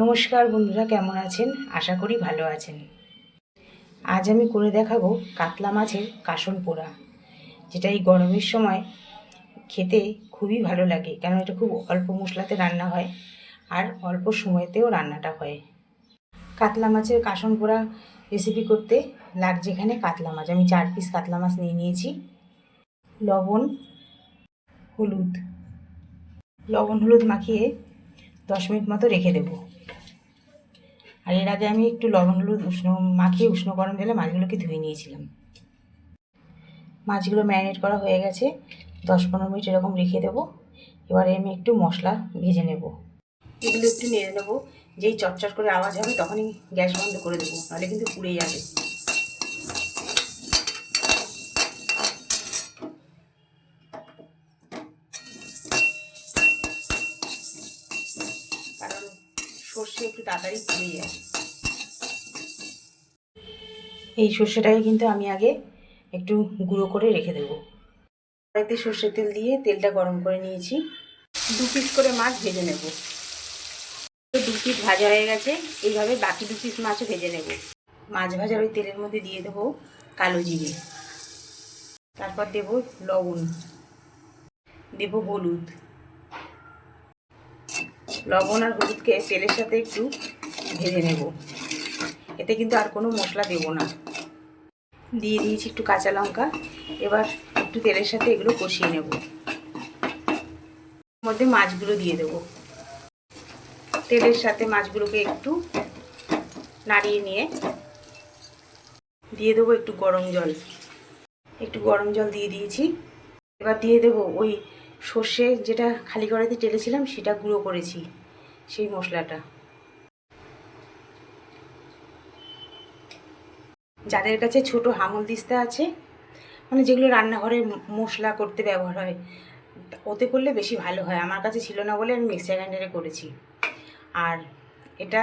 নমস্কার বন্ধুরা, কেমন আছেন? আশা করি ভালো আছেন। আজ আমি করে দেখাবো কাতলা মাছের কাসন পোড়া, যেটা এই গরমের সময় খেতে খুবই ভালো লাগে কারণ এটা খুব অল্প মশলাতে রান্না হয় আর অল্প সময়তেও রান্নাটা হয়। কাতলা মাছের কাসন পোড়া রেসিপি করতে লাগছে এখানে কাতলা মাছ, আমি চার পিস কাতলা মাছ নিয়ে নিয়েছি। লবণ, হলুদ। লবণ, হলুদ মাখিয়ে দশ মিনিট মতো রেখে দেবো। আর এর আগে আমি একটু লবণ, হলুদ, উষ্ণ মাখিয়ে উষ্ণ গরম জলে মাছগুলোকে ধুয়ে নিয়েছিলাম। মাছগুলো ম্যারিনেট করা হয়ে গেছে। দশ পনেরো মিনিট এরকম রেখে দেবো। এবারে আমি একটু মশলা ভেজে নেব। এগুলো একটু নেড়ে নেব। যেই চটচট করে আওয়াজ হবে তখনই গ্যাস বন্ধ করে দেবো। নাহলে কিন্তু পুড়ে যাবে। সর্ষে একটু তাড়াতাড়ি পুড়ে যায় এই সর্ষেটাকে কিন্তু আমি আগে একটু গুঁড়ো করে রেখে দেবো। কড়াইতে সর্ষের তেল দিয়ে তেলটা গরম করে নিয়েছি। দু পিস করে মাছ ভেজে নেব। দু পিস ভাজা হয়ে গেছে। এইভাবে বাকি দু পিস মাছও ভেজে নেব। মাছ ভাজার ওই তেলের মধ্যে দিয়ে দেবো কালো জিরে। তারপর দেব লবণ। দেব হলুদ। লবণ আর হলুদকে তেলের সাথে একটু ভেজে নেব। এতে কিন্তু আর কোনো মশলা দেব না। দিয়ে দিয়েছি একটু কাঁচা লঙ্কা। এবার একটু তেলের সাথে এগুলো কষিয়ে নেব। মধ্যে মাছগুলো দিয়ে দেব। তেলের সাথে মাছগুলোকে একটু নাড়িয়ে নিয়ে দিয়ে দেবো একটু গরম জল। একটু গরম জল দিয়ে দিয়েছি। এবার দিয়ে দেবো ওই সর্ষে যেটা খালি কড়াইতে টেলেছিলাম সেটা গুঁড়ো করেছি, সেই মশলাটা। যাদের কাছে ছোট হামল দিস্তা আছে মানে যেগুলো রান্নাঘরে মশলা করতে ব্যবহার হয়, ওতে করলে বেশি ভালো হয়। আমার কাছে ছিল না বলে আমি মিক্সার গ্রাইন্ডারে করেছি। আর এটা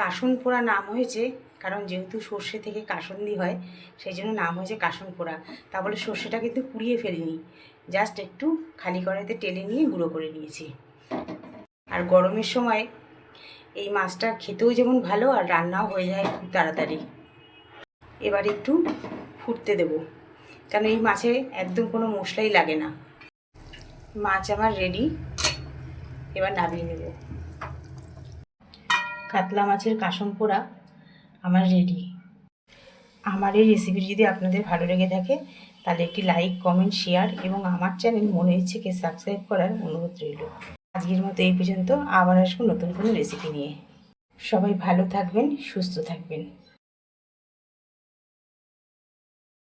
কাসন পোড়া নাম হয়েছে, কারণ যেহেতু সর্ষে থেকে কাসন্দি হয়, সেই জন্য নাম হয়েছে কাসন পোড়া তা বলে সর্ষেটা কিন্তু পুড়িয়ে ফেলিনি। জাস্ট একটু খালি কড়াইতে টেলে নিয়ে গুঁড়ো করে নিয়েছি। আর গরমের সময় এই মাছটা খেতেও যেমন ভালো আর রান্নাও হয়ে যায় খুব তাড়াতাড়ি। এবার একটু ফুটতে দেব কারণ এই মাছে একদম কোনো মশলাই লাগে না। মাছ আমার রেডি এবার নামিয়ে নেব। কাতলা মাছের কাসন পোড়া আমার রেডি আমার এই রেসিপি যদি আপনাদের ভালো লেগে থাকে, তাহলে একটি লাইক কমেন্ট শেয়ার এবং আমার চ্যানেল মনে ইচ্ছেকে সাবস্ক্রাইব করার অনুরোধ রইল। আজকের মতো এই পর্যন্ত, আবার আসব নতুন কোনো রেসিপি নিয়ে। সবাই ভালো থাকবেন, সুস্থ থাকবেন।